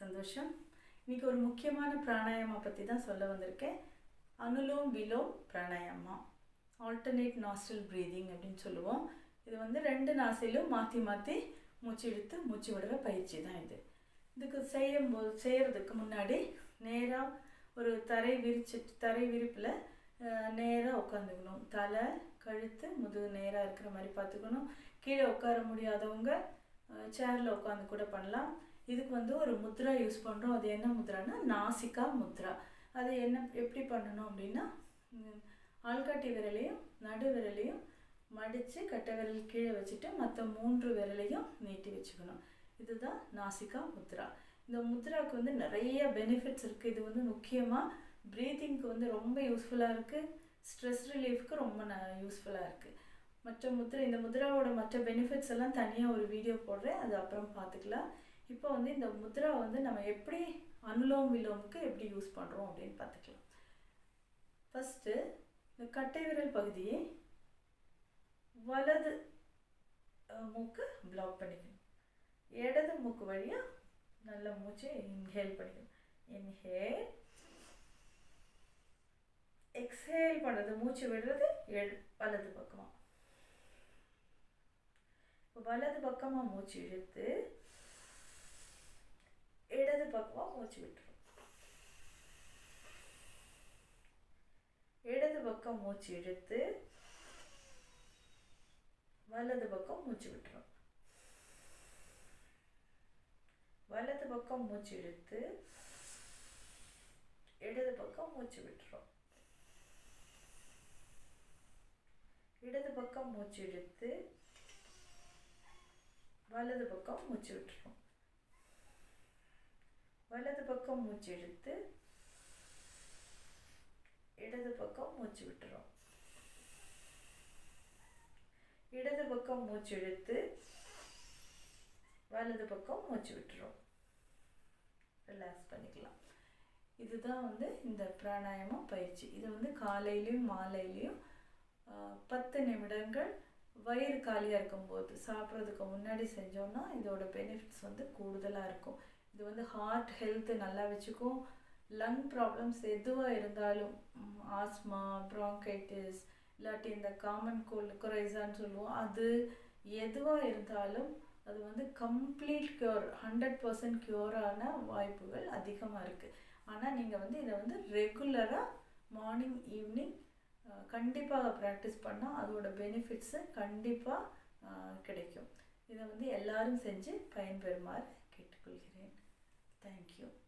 சந்தோஷம். இன்னைக்கு ஒரு முக்கியமான பிராணாயாமா பற்றி தான் சொல்ல வந்திருக்கேன். Anulom Vilom pranayama. Alternate nostril breathing அப்படின்னு சொல்லுவோம். இது வந்து ரெண்டு நாசிலும் மாற்றி மாற்றி மூச்சு இழுத்து மூச்சு விடுற பயிற்சி தான் இது. இதுக்கு செய்யும்போது செய்கிறதுக்கு முன்னாடி நேராக ஒரு தரை விரிச்சிட்டு தரை விரிப்பில் நேராக உட்காந்துக்கணும் தலை கழுத்து முதுகு நேராக இருக்கிற மாதிரி பார்த்துக்கணும். கீழே உட்கார முடியாதவங்க சேரில் உட்காந்து கூட பண்ணலாம். இதுக்கு வந்து ஒரு முத்ரா யூஸ் பண்ணுறோம் அது என்ன முத்ரானா நாசிக்கா முத்ரா. அது என்ன எப்படி பண்ணணும் அப்படின்னா ஆள்காட்டி விரலையும் நடு விரலையும் மடித்து கட்டை விரல் கீழே வச்சுட்டு மற்ற மூன்று விரலையும் நீட்டி வச்சுக்கணும். இதுதான் நாசிகா முத்ரா. இந்த முத்ராவுக்கு வந்து நிறைய பெனிஃபிட்ஸ் இருக்குது இது வந்து முக்கியமாக ப்ரீத்திங்க்கு வந்து ரொம்ப யூஸ்ஃபுல்லாக இருக்குது ஸ்ட்ரெஸ் ரிலீஃப்க்கு ரொம்ப ந யூஸ்ஃபுல்லாக இருக்குது மற்ற முத்ரா இந்த முத்ராவோட மற்ற பெனிஃபிட்ஸ் எல்லாம் தனியாக ஒரு வீடியோ போடுறேன். அது அப்புறம் பார்த்துக்கலாம். இப்போ வந்து இந்த முத்ரா வந்து நம்ம எப்படி அனுலோம் விலோமுக்கு எப்படி யூஸ் பண்ணுறோம் அப்படின்னு பார்த்துக்கலாம். ஃபஸ்ட்டு இந்த கட்டை விரல் பகுதியை வலது மூக்கு பிளாக் பண்ணிக்கணும். இடது மூக்கு வழியாக நல்ல மூச்சை இன்ஹேல் பண்ணிக்கணும். இன்ஹேல் எக்ஸேல் பண்ணுறது மூச்சு விடுறது எடு வலது பக்கமாக இப்போ வலது பக்கமாக மூச்சு இழுத்து இடது பக்கமாக மூச்சு விட்டுரும். இடது பக்கம் மூச்சு இழுத்து வலது பக்கம் மூச்சு விட்டுரும். வலது பக்கம் மூச்சு இழுத்து இடது பக்கம் மூச்சு விட்டுரும். இடது பக்கம் மூச்சு இழுத்து வலது பக்கம் மூச்சு விட்டுரும். வலது பக்கம் மூச்சு இழுத்து இடது பக்கம் மூச்சு விட்டுரும். இடது பக்கம் மூச்சு இழுத்து வலது பக்கம் மூச்சு விட்டுறோம் ரிலாக்ஸ் பண்ணிக்கலாம். இதுதான் வந்து இந்த பிராணாயாமம் பயிற்சி. இது வந்து காலையிலையும் மாலையிலையும் பத்து நிமிடங்கள் வயிறு காலியாக இருக்கும்போது சாப்பிட்றதுக்கு முன்னாடி செஞ்சோம்னா இதோட பெனிஃபிட்ஸ் வந்து கூடுதலாக இருக்கும். இது வந்து ஹார்ட் ஹெல்த்து நல்லா வச்சுக்கும். லங் ப்ராப்ளம்ஸ் எதுவாக இருந்தாலும் ஆஸ்மா ப்ராங்கைட்டிஸ் இல்லாட்டி இந்த காமன் கோல்டு குறைசான்னு சொல்லுவோம். அது எதுவாக இருந்தாலும் அது வந்து கம்ப்ளீட் க்யூர் ஹண்ட்ரட் பர்சன்ட் க்யூரான வாய்ப்புகள் அதிகமாக இருக்குது ஆனால் நீங்கள் வந்து இதை வந்து ரெகுலராக மார்னிங் ஈவினிங் கண்டிப்பாக ப்ராக்டிஸ் பண்ணால் அதோட பெனிஃபிட்ஸு கண்டிப்பாக கிடைக்கும். இதை வந்து எல்லாரும் செஞ்சு பயன்பெறுமாறு கேட்டுக்கொள்கிறேன். you.